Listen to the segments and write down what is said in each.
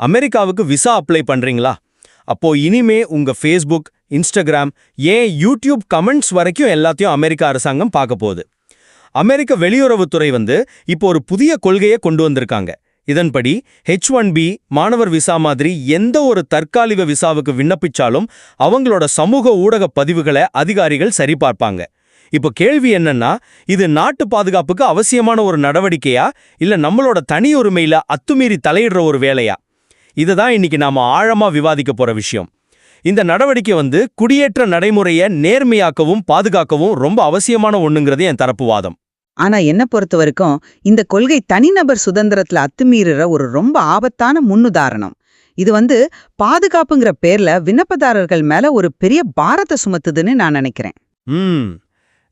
அமெரிக்காவுக்கு visa apply பண்றீங்களா? அப்போ இனிமே உங்க ஃபேஸ்புக் இன்ஸ்டாகிராம் ஏன் யூடியூப் கமெண்ட்ஸ் வரைக்கும் எல்லாத்தையும் அமெரிக்க அரசாங்கம் பார்க்க போகுது. அமெரிக்க வெளியுறவுத்துறை வந்து இப்போ ஒரு புதிய கொள்கையை கொண்டு வந்திருக்காங்க. இதன்படி ஹெச் ஒன் பி மாணவர் விசா மாதிரி எந்த ஒரு தற்காலிக விசாவுக்கு விண்ணப்பிச்சாலும் அவங்களோட சமூக ஊடக பதிவுகளை அதிகாரிகள் சரிபார்ப்பாங்க. இப்போ கேள்வி என்னன்னா இது நாட்டு பாதுகாப்புக்கு அவசியமான ஒரு நடவடிக்கையா? இல்ல நம்மளோட தனி உரிமையில அத்துமீறி தலையிடுற ஒரு வேலையா? இதுதான் இன்னைக்கு நாம ஆழமா விவாதிக்க போற விஷயம். இந்த நடவடிக்கை வந்து குடியேற்ற நடைமுறையை நேர்மையாக்கவும் பாதுகாக்கவும் ரொம்ப அவசியமான ஒண்ணுங்கிறது என் தரப்பு வாதம் ஆனா என்ன பொறுத்த வரைக்கும் இந்த கொள்கை தனிநபர் சுதந்திரத்துல அத்துமீறுற ஒரு ரொம்ப ஆபத்தான முன்னுதாரணம். இது வந்து பாதுகாப்புங்கிற பேர்ல விண்ணப்பதாரர்கள் மேல ஒரு பெரிய பாரத்தை சுமத்துதுன்னு நான் நினைக்கிறேன். ம்.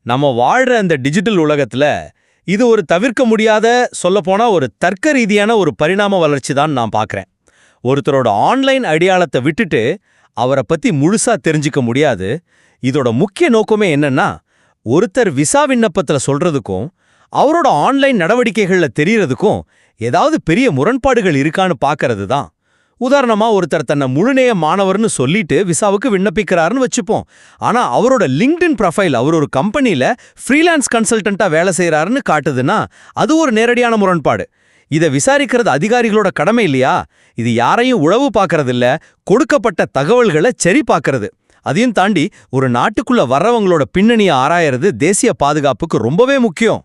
நம்ம வாழ்ற அந்த டிஜிட்டல் உலகத்துல இது ஒரு தவிர்க்க முடியாத சொல்லப்போனா ஒரு தர்க்க ரீதியான ஒரு பரிணாம வளர்ச்சி தான் நான் பார்க்கறேன் ஒருத்தரோட ஆன்லைன் அடையாளத்தை விட்டுட்டு அவரை பத்தி முழுசா தெரிஞ்சுக்க முடியாது. இதோட முக்கிய நோக்கமே என்னன்னா ஒருத்தர் விசா விண்ணப்பத்துல சொல்றதுக்கும் அவரோட ஆன்லைன் நடவடிக்கைகள்ல தெரியறதுக்கும் ஏதாவது பெரிய முரண்பாடுகள் இருக்கான்னு பார்க்கறது தான். உதாரணமா ஒருத்தர் தன்னை முழுநேய மாணவர்னு சொல்லிட்டு விசாவுக்கு விண்ணப்பிக்கிறாருன்னு வச்சுப்போம். ஆனா அவரோட லிங்க்டின் ப்ரொஃபைல் அவர் ஒரு கம்பெனில ஃப்ரீலான்ஸ் கன்சல்டண்டா வேலை செய்யறாருன்னு காட்டுதுன்னா அது ஒரு நேரடியான முரண்பாடு. இதை விசாரிக்கிறது அதிகாரிகளோட கடமை இல்லையா? இது யாரையும் உழவு பார்க்கறது இல்ல கொடுக்கப்பட்ட தகவல்களை சரி பார்க்கறது. அதையும் தாண்டி ஒரு நாட்டுக்குள்ள வர்றவங்களோட பின்னணியை ஆராயறது தேசிய பாதுகாப்புக்கு ரொம்பவே முக்கியம்.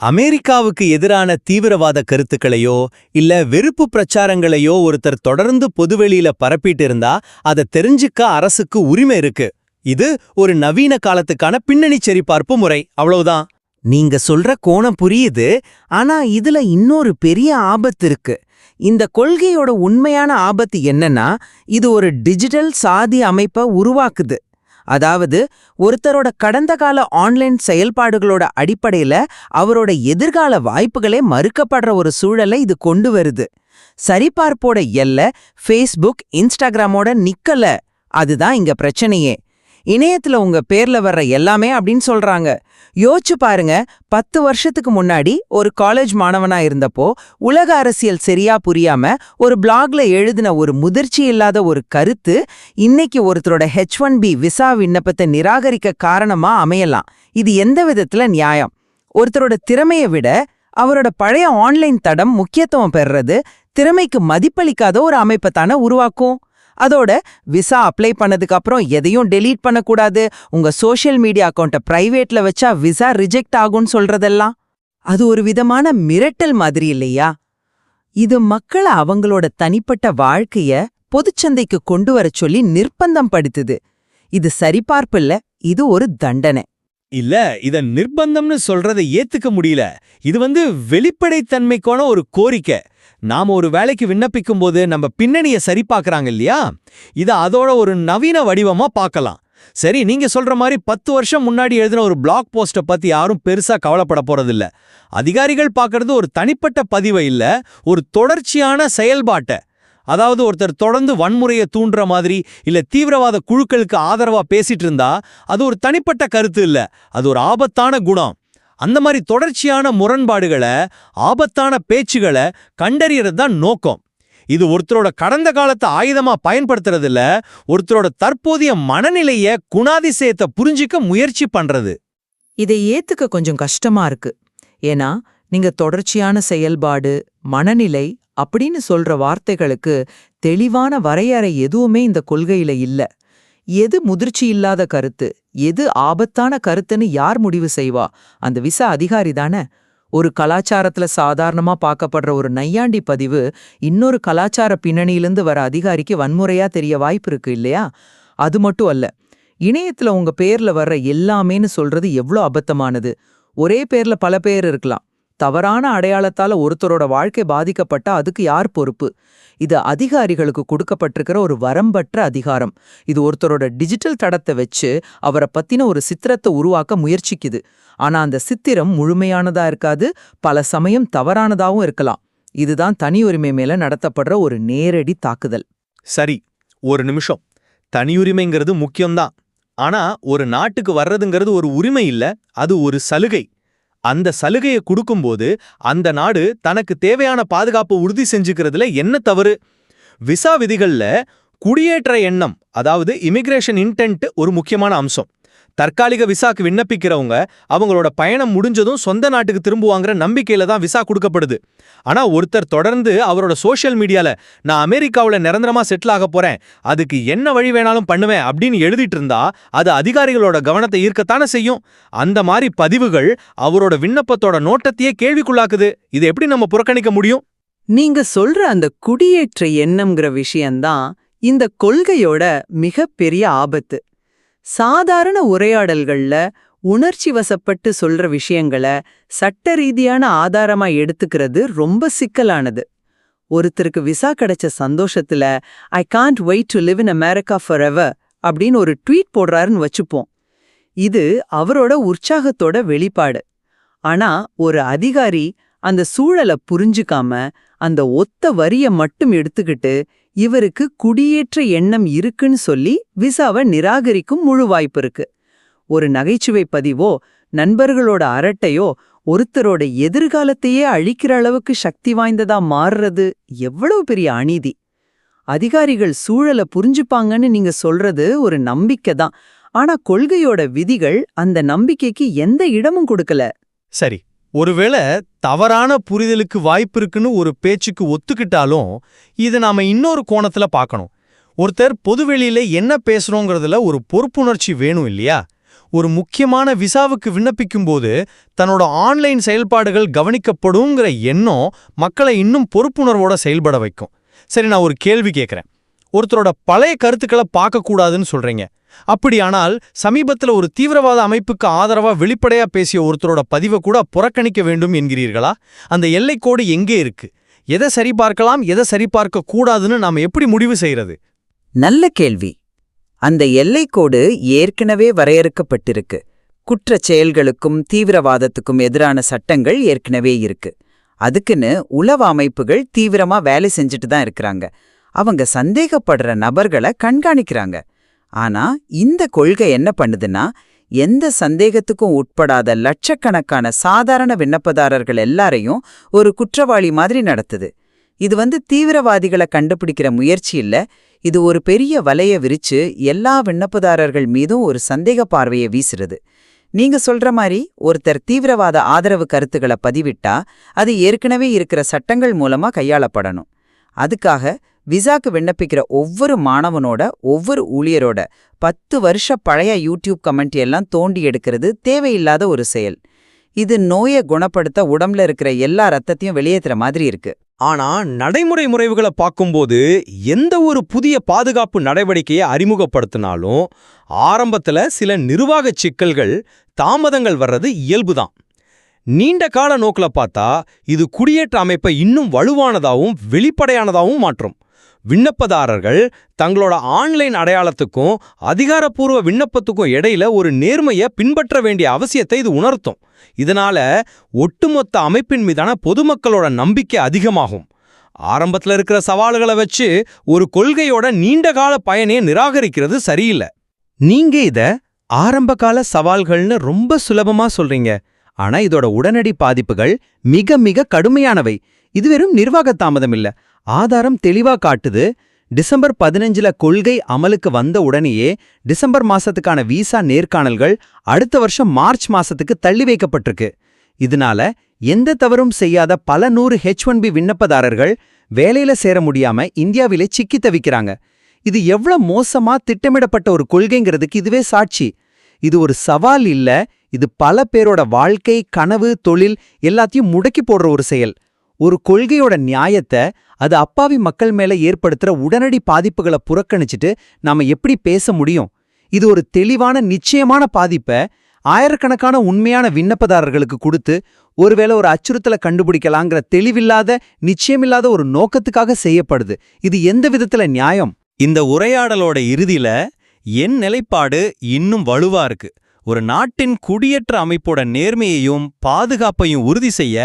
அமெரிக்காவுக்கு எதிரான தீவிரவாத கருத்துக்களையோ இல்ல வெறுப்பு பிரச்சாரங்களையோ ஒருத்தர் தொடர்ந்து பொதுவெளியில பரப்பிட்டு இருந்தா அதை தெரிஞ்சுக்க அரசுக்கு உரிமை இருக்கு. இது ஒரு நவீன காலத்துக்கான பின்னணி சரிபார்ப்பு முறை. அவ்வளவுதான். நீங்க சொல்ற கோணம் புரியுது ஆனா இதுல இன்னொரு பெரிய ஆபத்து இருக்கு. இந்த கொள்கையோட உண்மையான ஆபத்து என்னன்னா இது ஒரு டிஜிட்டல் சாதி அமைப்பை உருவாக்குது. அதாவது ஒருத்தரோட கடந்த கால ஆன்லைன் செயல்பாடுகளோட அடிப்படையில அவரோட எதிர்கால வாய்ப்புகளே மறுக்கப்படுற ஒரு சூழலை இது கொண்டு வருது. சரிபார்ப்போட எல்ல ஃபேஸ்புக் இன்ஸ்டாகிராமோட நிக்கல. அதுதான் இங்க பிரச்சனையே. இணையத்துல உங்க பேர்ல வர்ற எல்லாமே அப்படின்னு சொல்றாங்க. யோசிச்சு பாருங்க பத்து வருஷத்துக்கு முன்னாடி ஒரு காலேஜ் மாணவனா இருந்தப்போ உலக அரசியல் சரியா புரியாம ஒரு பிளாக்ல எழுதின ஒரு முதிர்ச்சி இல்லாத ஒரு கருத்து இன்னைக்கு ஒருத்தரோட ஹெச் ஒன் பி விசா விண்ணப்பத்தை நிராகரிக்க காரணமா அமையலாம். இது எந்த விதத்துல நியாயம்? ஒருத்தரோட திறமையை விட அவரோட பழைய ஆன்லைன் தடம் முக்கியத்துவம் பெறுறது திறமைக்கு மதிப்பளிக்காத ஒரு அமைப்பை உருவாக்கும். அதோட விசா அப்ளை பண்ணதுக்கு அப்புறம் எதையும் டெலீட் பண்ணக்கூடாது. உங்க சோஷியல் மீடியா அக்கௌண்ட்டை பிரைவேட்ல வச்சா விசா ரிஜெக்ட் ஆகும்னு சொல்றதெல்லாம். அது ஒரு விதமான மிரட்டல் மாதிரி இல்லையா? இது மக்களை அவங்களோட தனிப்பட்ட வாழ்க்கைய பொதுச்சந்தைக்கு கொண்டு வரச் சொல்லி நிர்பந்தம் படுத்துது. இது சரிபார்ப்பில்ல இது ஒரு தண்டனை. இல்ல இத நிர்பந்தம்னு சொல்றதை ஏத்துக்க முடியல. இது வந்து வெளிப்படைத்தன்மைக்கான ஒரு கோரிக்கை. நாம ஒரு வேலைக்கு விண்ணப்பிக்கும் போது நம்ம பின்னணிய சரிபார்க்கிறாங்க இல்லையா? இத அதோட ஒரு நவீன வடிவமா பார்க்கலாம். சரி நீங்க சொல்ற மாதிரி பத்து வருஷம் முன்னாடி எழுதின ஒரு பிளாக் போஸ்ட பத்தி யாரும் பெருசா கவலைப்பட போறதில்ல. அதிகாரிகள் பார்க்கறது ஒரு தனிப்பட்ட பதிவை இல்ல ஒரு தொடர்ச்சியான செயல்பாட்டை. அதாவது ஒருத்தர் தொடர்ந்து வன்முறையை தூண்டுற மாதிரி இல்ல தீவிரவாத குழுக்களுக்கு ஆதரவா பேசிட்டு இருந்தா அது ஒரு தனிப்பட்ட கருத்து இல்ல. அது ஒரு ஆபத்தான குணம். அந்த மாதிரி தொடர்ச்சியான முரண்பாடுகளை ஆபத்தான பேச்சுகளை கண்டறியறது தான் நோக்கம். இது ஒருத்தரோட கடந்த காலத்தை ஆயுதமா பயன்படுத்துறது இல்ல ஒருத்தரோட தற்போதைய மனநிலைய குணாதிசயத்தை புரிஞ்சிக்க முயற்சி பண்றது. இதை ஏத்துக்க கொஞ்சம் கஷ்டமா இருக்கு. ஏன்னா நீங்க தொடர்ச்சியான செயல்பாடு மனநிலை அப்படின்னு சொல்ற வார்த்தைகளுக்கு தெளிவான வரையறை எதுவுமே இந்த கொள்கையில இல்ல. எது முதிர்ச்சி இல்லாத கருத்து? எது ஆபத்தான கருத்துன்னு யார் முடிவு செய்வா? அந்த விசா அதிகாரி தானே. ஒரு கலாச்சாரத்துல சாதாரணமா பார்க்கப்படுற ஒரு நையாண்டி பதிவு இன்னொரு கலாச்சார பின்னணியிலிருந்து வர அதிகாரிக்கு வன்முறையா தெரிய வாய்ப்பு இருக்கு இல்லையா? அது மட்டும் அல்ல. இணையத்துல உங்க பேர்ல வர்ற எல்லாமேன்னு சொல்றது எவ்ளோ அபத்தமானது. ஒரே பேர்ல பல பேர் இருக்கலாம். தவறான அடையாளத்தால ஒருத்தரோட வாழ்க்கை பாதிக்கப்பட்டா அதுக்கு யார் பொறுப்பு? இது அதிகாரிகளுக்கு கொடுக்கப்பட்டிருக்கிற ஒரு வரம்பற்ற அதிகாரம். இது ஒருத்தரோட டிஜிட்டல் தடத்தை வச்சு அவரை பத்தின ஒரு சித்திரத்தை உருவாக்க முயற்சிக்குது. ஆனா அந்த சித்திரம் முழுமையானதா இருக்காது பல சமயம் தவறானதாவும் இருக்கலாம். இதுதான் தனி உரிமை மேல நடத்தப்படுற ஒரு நேரடி தாக்குதல். சரி ஒரு நிமிஷம். தனியுரிமைங்கிறது முக்கியம்தான். ஆனா ஒரு நாட்டுக்கு வர்றதுங்கிறது ஒரு உரிமை இல்ல அது ஒரு சலுகை. அந்த சலுகையை கொடுக்கும்போது அந்த நாடு தனக்கு தேவையான பாதுகாப்பு உறுதி செஞ்சுக்கிறதுல என்ன தவறு? விசா விதிகள்ல குடியேற்ற எண்ணம் அதாவது இமிகிரேஷன் இன்டென்ட் ஒரு முக்கியமான அம்சம். தற்காலிக விசாக்கு விண்ணப்பிக்கிறவங்க அவங்களோட பயணம் முடிஞ்சதும் சொந்த நாட்டுக்கு திரும்புவாங்கிற நம்பிக்கையில தான் விசா கொடுக்கப்படுது. ஆனா ஒருத்தர் தொடர்ந்து அவரோட சோஷியல் மீடியால நான் அமெரிக்காவுல நிரந்தரமா செட்டில் ஆக போறேன். அதுக்கு என்ன வழி வேணாலும் பண்ணுவேன் அப்படின்னு எழுதிட்டு இருந்தா அது அதிகாரிகளோட கவனத்தை ஈர்க்கத்தானே செய்யும். அந்த மாதிரி பதிவுகள் அவரோட விண்ணப்பத்தோட நோட்டத்தையே கேள்விக்குள்ளாக்குது. இதை எப்படி நம்ம புறக்கணிக்க முடியும்? நீங்க சொல்ற அந்த குடியேற்ற எண்ணம்ங்கிற விஷயம்தான் இந்த கொள்கையோட மிகப்பெரிய ஆபத்து. சாதாரண உரையாடல்கள்ல உணர்ச்சி வசப்பட்டு சொல்ற விஷயங்கள சட்ட ரீதியான ஆதாரமா எடுத்துக்கிறது ரொம்ப சிக்கலானது. ஒருத்தருக்கு விசா கிடைச்ச சந்தோஷத்துல I can't wait to live in America forever அப்படின்னு ஒரு ட்வீட் போடுறாருன்னு வச்சுப்போம். இது அவரோட உற்சாகத்தோட வெளிப்பாடு. ஆனா ஒரு அதிகாரி அந்த சூழலை புரிஞ்சுக்காம அந்த ஒத்த வரிய மட்டும் எடுத்துக்கிட்டு இவருக்கு குடியேற்ற எண்ணம் இருக்குன்னு சொல்லி விசாவை நிராகரிக்கும் முழு வாய்ப்பு இருக்கு. ஒரு நகைச்சுவை பதிவோ நண்பர்களோட அரட்டையோ ஒருத்தரோட எதிர்காலத்தையே அழிக்கிற அளவுக்கு சக்தி வாய்ந்ததா மாறுறது எவ்வளவு பெரிய அநீதி. அதிகாரிகள் சூழலை புரிஞ்சுப்பாங்கன்னு நீங்க சொல்றது ஒரு நம்பிக்கை தான். ஆனா கொள்கையோட விதிகள் அந்த நம்பிக்கைக்கு எந்த இடமும் கொடுக்கல. சரி ஒருவேளை தவறான புரிதலுக்கு வாய்ப்பு இருக்குன்னு ஒரு பேச்சுக்கு ஒத்துக்கிட்டாலும் இதை நாம இன்னொரு கோணத்துல பார்க்கணும். ஒருத்தர் பொதுவெளியில என்ன பேசுறோங்கிறதுல ஒரு பொறுப்புணர்ச்சி வேணும் இல்லையா? ஒரு முக்கியமான விசாவுக்கு விண்ணப்பிக்கும்போது தன்னோட ஆன்லைன் செயல்பாடுகள் கவனிக்கப்படுங்கிற எண்ணம் மக்களை இன்னும் பொறுப்புணர்வோட செயல்பட வைக்கும். சரி நான் ஒரு கேள்வி கேட்குறேன் ஒருத்தரோட பழைய கருத்துக்களை பார்க்கக்கூடாதுன்னு சொல்றீங்க. அப்படியானால் சமீபத்துல ஒரு தீவிரவாத அமைப்புக்கு ஆதரவா வெளிப்படையா பேசிய ஒருத்தரோட பதிவை கூட புறக்கணிக்க வேண்டும் என்கிறீர்களா? அந்த எல்லைக்கோடு எங்கே இருக்கு? எதை சரிபார்க்கலாம் எதை சரிபார்க்க கூடாதுன்னு நாம எப்படி முடிவு செய்யறது நல்ல கேள்வி. அந்த எல்லைக்கோடு ஏற்கனவே வரையறுக்கப்பட்டிருக்கு. குற்றச் செயல்களுக்கும் தீவிரவாதத்துக்கும் எதிரான சட்டங்கள் ஏற்கனவே இருக்கு. அதுக்குன்னு உளவ அமைப்புகள் தீவிரமா வேலை செஞ்சுட்டு தான் இருக்கிறாங்க. அவங்க சந்தேகப்படுற நபர்களை கண்காணிக்கிறாங்க. ஆனா இந்த கொள்கை என்ன பண்ணுதுன்னா எந்த சந்தேகத்துக்கும் உட்படாத லட்சக்கணக்கான சாதாரண விண்ணப்பதாரர்கள் எல்லாரையும் ஒரு குற்றவாளி மாதிரி நடத்துது. இது வந்து தீவிரவாதிகளை கண்டுபிடிக்கிற முயற்சி இல்ல. இது ஒரு பெரிய வலைய விரிச்சு எல்லா விண்ணப்பதாரர்கள் மீதும் ஒரு சந்தேக பார்வையை வீசுறது. நீங்க சொல்ற மாதிரி ஒருத்தர் தீவிரவாத ஆதரவு கருத்துக்களை பதிவிட்டா அது ஏற்கனவே இருக்கிற சட்டங்கள் மூலமா கையாளப்படணும். அதுக்காக விசாக்கு விண்ணப்பிக்கிற ஒவ்வொரு மாணவனோட ஒவ்வொரு ஊழியரோட பத்து வருஷ பழைய யூடியூப் கமெண்ட் எல்லாம் தோண்டி எடுக்கிறது தேவையில்லாத ஒரு செயல். இது நோயை குணப்படுத்த உடம்புல இருக்கிற எல்லா ரத்தத்தையும் வெளியேத்துற மாதிரி இருக்கு. ஆனா நடைமுறை முறைவுகளை பார்க்கும்போது எந்த ஒரு புதிய பாதுகாப்பு நடவடிக்கையை அறிமுகப்படுத்தினாலும் ஆரம்பத்துல சில நிர்வாகச் சிக்கல்கள் தாமதங்கள் வர்றது இயல்புதான். நீண்ட கால நோக்குல பார்த்தா இது குடியேற்ற அமைப்பை இன்னும் வலுவானதாகவும் வெளிப்படையானதாகவும் மாற்றும். விண்ணப்பதாரர்கள் தங்களோட ஆன்லைன் அடையாளத்துக்கும் அதிகாரப்பூர்வ விண்ணப்பத்துக்கும் இடையில ஒரு நேர்மையை பின்பற்ற வேண்டிய அவசியத்தை இது உணர்த்தும். இதனால ஒட்டுமொத்த அமைப்பின் மீதான பொதுமக்களோட நம்பிக்கை அதிகமாகும். ஆரம்பத்துல இருக்கிற சவால்களை வச்சு ஒரு கொள்கையோட நீண்டகால பயனையை நிராகரிக்கிறது சரியில்லை. நீங்க இத ஆரம்பகால சவால்கள்னு ரொம்ப சுலபமா சொல்றீங்க. ஆனா இதோட உடனடி பாதிப்புகள் மிக மிக கடுமையானவை. இது வெறும் நிர்வாக தாமதம் இல்ல ஆதாரம் தெளிவா காட்டுது. டிசம்பர் பதினஞ்சுல கொள்கை அமலுக்கு வந்த உடனேயே டிசம்பர் மாசத்துக்கான விசா நேர்காணல்கள் அடுத்த வருஷம் மார்ச் மாசத்துக்கு தள்ளி வைக்கப்பட்டிருக்கு. இதனால எந்த தவறும் செய்யாத பல நூறு ஹெச் ஒன் பி விண்ணப்பதாரர்கள் வேலையில சேர முடியாம இந்தியாவிலே சிக்கி தவிக்கிறாங்க. இது எவ்வளவு மோசமா திட்டமிடப்பட்ட ஒரு கொள்கைங்கிறதுக்கு இதுவே சாட்சி. இது ஒரு சவால் இல்ல இது பல பேரோட வாழ்க்கை கனவு தொழில் எல்லாத்தையும் முடக்கி போடுற ஒரு செயல். ஒரு கொள்கையோட நியாயத்தை அது அப்பாவி மக்கள் மேல ஏற்படுத்துற உடனடி பாதிப்புகளை புறக்கணிச்சிட்டு நாம எப்படி பேச முடியும்? இது ஒரு தெளிவான நிச்சயமான பாதிப்பை ஆயிரக்கணக்கான உண்மையான விண்ணப்பதாரர்களுக்கு கொடுத்து ஒருவேளை ஒரு அச்சுறுத்தலை கண்டுபிடிக்கலாங்கிற தெளிவில்லாத நிச்சயமில்லாத ஒரு நோக்கத்துக்காக செய்யப்படுது. இது எந்த விதத்துல நியாயம்? இந்த உரையாடலோட இறுதியில என் நிலைப்பாடு இன்னும் வலுவா இருக்கு. ஒரு நாட்டின் குடியேற்ற அமைப்போட நேர்மையையும் பாதுகாப்பையும் உறுதி செய்ய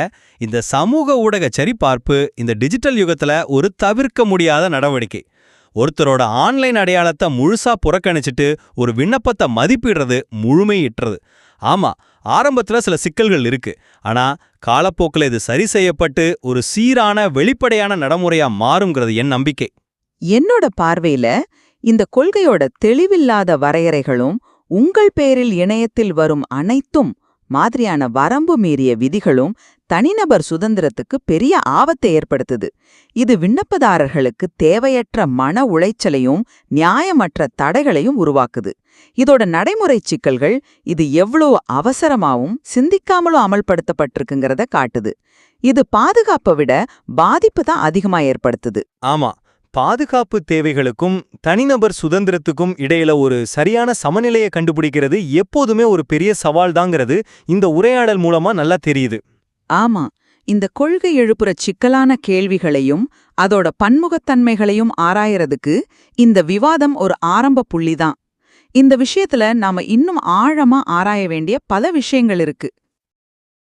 இந்த சமூக ஊடக சரிபார்ப்பு இந்த டிஜிட்டல் யுகத்துல ஒரு தவிர்க்க முடியாத நடவடிக்கை. ஒருத்தரோட ஆன்லைன் அடையாளத்தை முழுசா புறக்கணிச்சிட்டு ஒரு விண்ணப்பத்தை மதிப்பிடுறது முழுமையிட்டுறது ஆமா ஆரம்பத்துல சில சிக்கல்கள் இருக்கு. ஆனா காலப்போக்கில் இது சரி செய்யப்பட்டு ஒரு சீரான வெளிப்படையான நடைமுறையா மாறுங்கிறது என் நம்பிக்கை. என்னோட பார்வையில இந்த கொள்கையோட தெளிவில்லாத வரையறைகளும் உங்கள் பேரில் இணையத்தில் வரும் அனைத்தும் மாதிரியான வரம்பு மீறிய விதிகளும் தனிநபர் சுதந்திரத்துக்கு பெரிய ஆபத்தை ஏற்படுத்துது. இது விண்ணப்பதாரர்களுக்கு தேவையற்ற மன உளைச்சலையும் நியாயமற்ற தடைகளையும் உருவாக்குது. இதோட நடைமுறை சிக்கல்கள் இது எவ்வளோ அவசரமாவும் சிந்திக்காமலும் அமல்படுத்தப்பட்டிருக்குங்கிறத காட்டுது. இது பாதுகாப்பை விட பாதிப்பு தான் அதிகமா ஏற்படுத்துது. ஆமா. பாதுகாப்பு தேவைகளுக்கும் தனிநபர் சுதந்திரத்துக்கும் இடையில ஒரு சரியான சமநிலையை கண்டுபிடிக்கிறது எப்போதுமே ஒரு பெரிய சவால் தாங்கிறது இந்த உரையாடல் மூலமா நல்லா தெரியுது. ஆமா இந்த கொள்கை எழுப்புற சிக்கலான கேள்விகளையும் அதோட பன்முகத்தன்மைகளையும் ஆராயறதுக்கு இந்த விவாதம் ஒரு ஆரம்ப புள்ளிதான். இந்த விஷயத்துல நாம இன்னும் ஆழமா ஆராய வேண்டிய பல விஷயங்கள் இருக்கு.